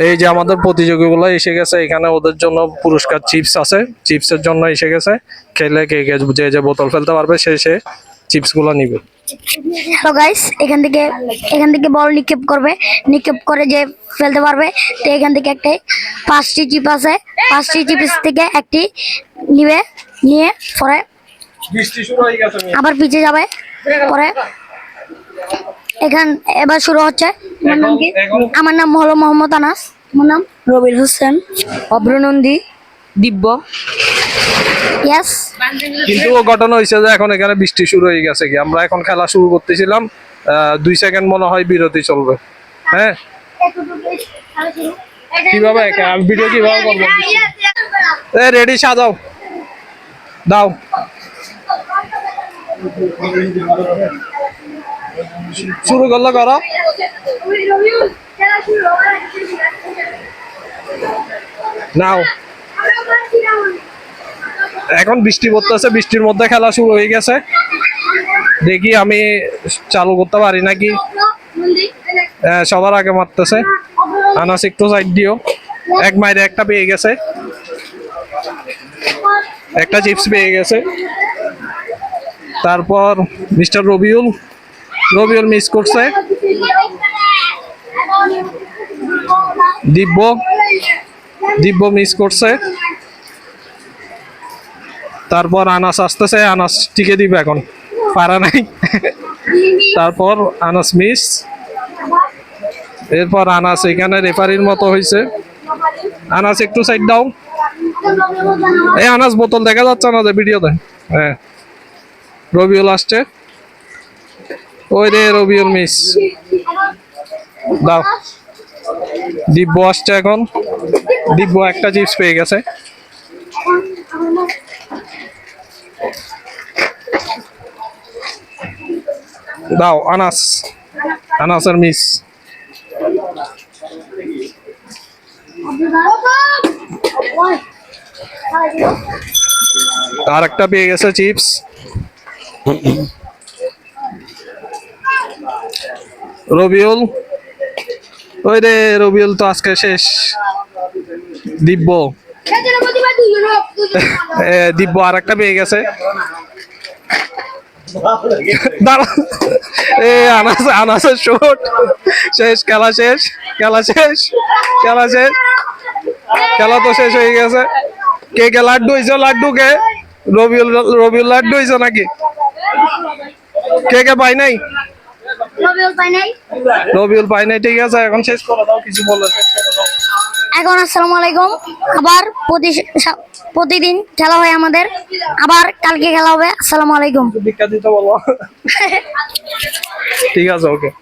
এই যে আমাদের প্রতিযোগীগুলো এসে গেছে, এখানে ওদের জন্য পুরস্কার চিপস আছে। চিপসের জন্য এসে গেছে। খেলে কে কে যে যে বোতল ফেলতে পারবে, সে সে চিপসগুলো নিবে। হ্যালো গাইস এখান থেকে এখান থেকে বল নিক্ষেপ করবে। নিক্ষেপ করে যে ফেলতে পারবে, তো এখান থেকে একটাই পাঁচটি চিপ আছে। পাঁচটি চিপস থেকে একটি নিবে, নিয়ে পরে আবার পিছিয়ে যাবে। পরে এখান, এবার শুরু হচ্ছে আমার নাম কি? আমার নাম হলো মোহাম্মদ আনাস। আমার নাম? রবিল হোসেন। অভ্রনন্দী। দিব্য। ইয়াস কিন্তু ঘটনা হয়েছে যে এখন এখানে বৃষ্টি শুরু হয়ে গেছে কি। আমরা এখন খেলা শুরু করতেছিলাম আহ, দুই সেকেন্ড মনে হয় বিরতি চলবে। হ্যাঁ? কীভাবে ভিডিও কীভাবে করব এ রেডি সাজাও। দাও। শুরু করল করো। নাও। এখন বৃষ্টি পড়তেছে বৃষ্টির মধ্যে খেলা শুরু হয়ে গেছে। দেখি আমি চালু করতে পারি নাকি? হ্যাঁ, সবার আগে মারতেছে। আনাস একটু সাইড দিও। এক মাইরে একটা পেয়ে গেছে। একটা চিপস পেয়ে গেছে। তারপর মিস্টার রবিউল রবিউল মিস করছে। দিব্য। দিব্য মিস করছে। তারপর আনাস আসতেছে। আনাস টিকে দিবে এখন। পারা নাই। তারপর আনাস মিস। এরপর আনাস এখানে রেফারির মতো হয়েছে আনাস একটু সাইড দাও। এই আনাস বোতল দেখা যাচ্ছে না ভিডিওতে। হ্যাঁ। রবিউল আসছে ওই রে রবিউল মিস। দাও। দিব্য আসছে এখন। দিব্য একটা চিপস পেয়ে গেছে। দাও, আনাস। আনাসের মিস আর একটা পেয়ে গেছে চিপস রবিউল? ওই রে, রবিউল তো আজকে শেষ। দিব্য। দিব্য আর একটা পেয়ে গেছে। আনাসের শেষ, খেলা শেষ খেলা শেষ খেলা শেষ। খেলা তো শেষ হয়ে গেছে। কে কে লাড্ডু লাড্ডু কে? রবিউল রবিউল লাড্ডু হয়েছে নাকি? কে কে পাই নাই? রবিউল পাই নাই? ঠিক আছে এখন শেষ করে দাও কিছু বলে এখন আসসালামু আলাইকুম। আবার প্রতি প্রতিদিন খেলা হয় আমাদের। আবার কালকে খেলা হবে। আসসালামু আলাইকুম। ঠিক আছে ওকে।